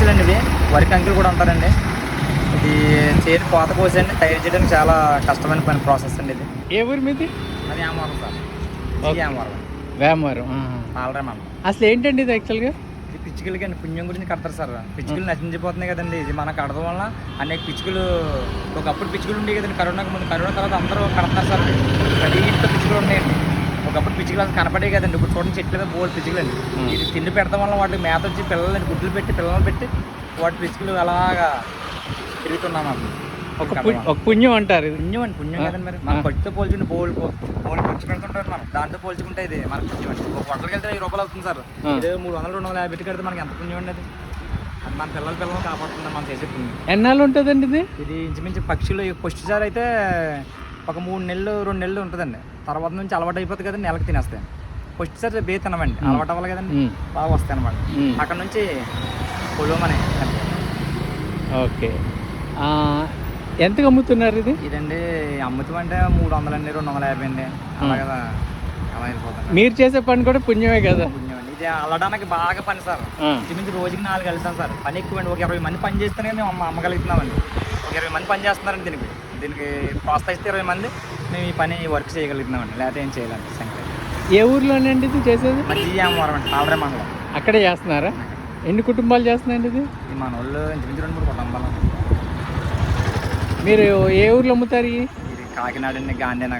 పిచ్చులండి ఇవి. వరి కంకులు కూడా ఉంటారండి. ఇది చేతి కోత కోసండి తయారు చేయడానికి చాలా కష్టమైన పని ప్రాసెస్ అండి ఇది. ఏ ఊరి మీది? అది ఏమవరం సార్. ఏమవరం వేమవరం. పాలరే మనం అసలు ఏంటండి ఇది యాక్చువల్గా ఇది పిచ్చుకలకి అండి. పుణ్యం గురించి కడతారు సార్. పిచ్చుకలు నశించిపోతున్నాయి కదండి. ఇది మనం కడడం వల్ల అనేక పిచ్చుకలు ఒకప్పుడు పిచ్చుకలు ఉండేవి కదండి. కరోనాకు ముందు కరోనా తర్వాత అందరూ కడతారు సార్. ప్రతి ఇంట్లో పిచ్చుకలు ఉన్నాయండి. ఒకప్పుడు పిచ్చుకలు కనపడే కదండి. ఇప్పుడు చూడండి చెట్ల మీద బోల్ పిచ్చుకలు అండి. ఇది తిండి పెడతాం వల్ల వాటికి మేత వచ్చి పిల్లలని గుడ్లు పెట్టి పిల్లలు పెట్టి వాటి పిచ్చుకలు అలాగా తిరుగుతున్నాం అప్పుడు ఒక ఒక పుణ్యం అంటారు ఇది. పుణ్యం అండి పుణ్యం. కదండి మరి. మన. ఖర్చుతో పోల్చుకుంటే బోల్ బోల్ ఖర్చు పెడుతుంటారు మనం దాంతో పోల్చుకుంటే ఇది మన పుణ్యం అండి. ఒక హోటల్కి వెళ్తే వెయ్యి రూపాయలు అవుతుంది సార్. ఇదే మూడు వందలు రెండు వందల యాభై పెట్టి కడితే మనకి ఎంత పుణ్యం అండి అది? అది మన పిల్లల పిల్లలు కాపాడుతుంది మనం చేసే పుణ్యం. ఎన్నాళ్ళు ఉంటుందండి ఇది? ఇది ఇంచుమించు పక్షులు ఫస్ట్ సార్ అయితే ఒక మూడు నెలలు రెండు నెలలు ఉంటుందండి. తర్వాత నుంచి అలవాటు అయిపోతుంది కదండి నెలకి తినేస్తాయి. ఫస్ట్ సార్ బే తినమండి. అలవాటు అవ్వాలి కదండి. బాగా వస్తాయి అనమాట. అక్కడ నుంచి పొలమని ఓకే. ఆ, ఎంతకు అమ్ముతున్నారు ఇది? ఇదండి అమ్ముతాం అంటే మూడు వందలండి రెండు వందల యాభై అండి అలాగే అలా మీరు చేసే పని కూడా పుణ్యమే కదా. అండి. ఇది అల్లడానికి బాగా పని సార్. ఇంచుమించు రోజుకి నాలుగు వెళ్తాం సార్. పని ఎక్కువ అండి ఒక ఇరవై మంది పని చేస్తేనే మేము అమ్మ అమ్మగలుగుతున్నామండి ఒక ఇరవై మంది పని చేస్తున్నారండి దీనికి. దీనికి ప్రోత్సహిస్తే ఇరవై మంది. మేము ఈ పని వర్క్ చేయగలుగుతున్నామండి. లేకపోతే ఏం చేయాలండి సంఖ్య ఏ ఊర్లోనండి ఇది చేసేది? జీఎంవరం అండి ఆల్రెడీ మండలం అక్కడే చేస్తున్నారా? ఎన్ని కుటుంబాలు చేస్తున్నాయండి ఇది? ఈ మన వాళ్ళు ఇంచుమించు రెండు మూడు కుటుంబాలు మీరు ఏ ఊర్లో అమ్ముతారు ఇవి? ఇది కాకినాడ అండి గాంధీనగర్